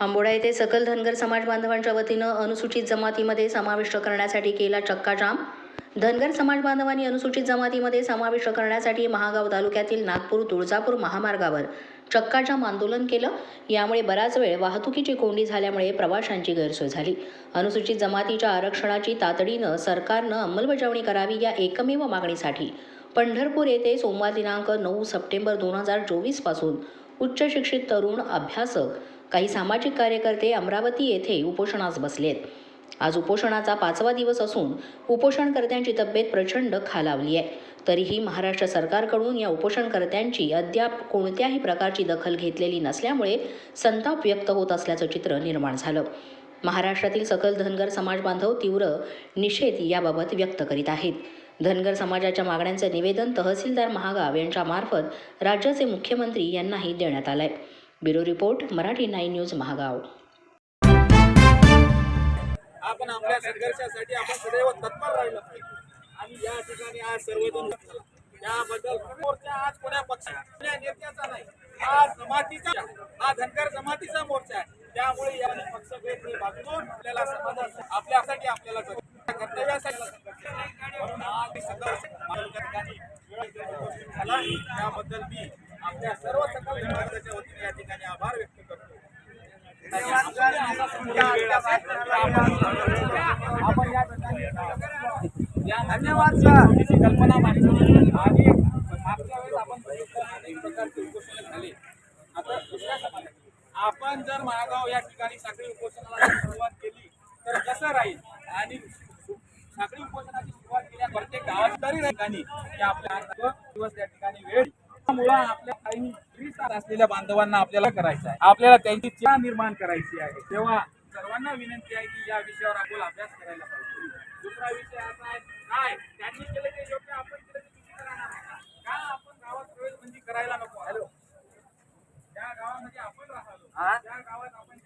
आंबोडा येथे सकल धनगर समाज बांधवांच्या वतीनं अनुसूचित जमातीमध्ये समाविष्ट करण्यासाठी केला चक्काजाम. धनगर समाज बांधवांनी अनुसूचित जमातीमध्ये समाविष्ट करण्यासाठी महागाव तालुक्यातील नागपूर तुळजापूर महामार्गावर चक्काजाम आंदोलन केलं. यामुळे बराच वेळ वाहतुकीची कोंडी झाल्यामुळे प्रवाशांची गैरसोय झाली. अनुसूचित जमातीच्या आरक्षणाची तातडीनं सरकारनं अंमलबजावणी करावी या एकमेव मागणीसाठी पंढरपूर येथे सोमवार दिनांक नऊ सप्टेंबर दोन हजार चोवीसपासून उच्च शिक्षित तरुण अभ्यासक काही सामाजिक कार्यकर्ते अमरावती येथे उपोषणास बसलेत. आज उपोषणाचा पाचवा दिवस असून उपोषणकर्त्यांची तब्येत प्रचंड खालावली आहे. तरीही महाराष्ट्र सरकारकडून या उपोषणकर्त्यांची अद्याप कोणत्याही प्रकारची दखल घेतलेली नसल्यामुळे संताप व्यक्त होत असल्याचं चित्र निर्माण झालं. महाराष्ट्रातील सकल धनगर समाज बांधव तीव्र निषेध याबाबत व्यक्त करीत आहेत. धनगर समाजाच्या मागण्यांचं निवेदन तहसीलदार महागाव यांच्यामार्फत राज्याचे मुख्यमंत्री यांनाही देण्यात आलं आहे bureau report Marathi nine news Mahagaon. आपण आपल्या संघर्षासाठी आपण सदैव तत्पर राहिलं. आणि या ठिकाणी आज सर्वजण उभे त्याबद्दल मोर्चा आज कोण्या पक्षाच्या नेत्याचा नाही. हा जमातीचा हा धनगर जमातीचा मोर्चा आहे. त्यामुळे या पक्षभेद हे बाजून आपल्याला समाजात आपल्यासाठी आपल्याला कर्तव्यासाठी त्याबद्दल मी आपल्या सर्व सकल समाजाच्या वतीने या ठिकाणी आभार व्यक्त करतो आपण या ठिकाणी या धन्यवाद सर. कल्पना मांडली आणि मागच्या वेळेस आपण उपोषण झाले. आता दुसऱ्या आपण जर महागाव या ठिकाणी साखळी उपोषणाला सुरुवात केली तर कसं राहील? आणि साखळी उपोषणाची सुरुवात केल्या प्रत्येक गावात तरी ठिकाणी की आपल्या दिवस त्या ठिकाणी वेळ. मुळे आपल्या काही असलेल्या बांधवांना आपल्याला करायचं आहे. आपल्याला त्यांची चिंता निर्माण करायची आहे. तेव्हा सर्वांना विनंती आहे की या विषयावर आपण अभ्यास करायला पाहिजे. दुसरा विषय असा आहे काय त्यांनी केलं ते योग्य आपण केलं ते चुकीचं राहणार आहे का? का आपण गावात प्रवेश बंदी करायला नको हॅलो. ज्या गावामध्ये आपण राहिलो. त्या गावात आपण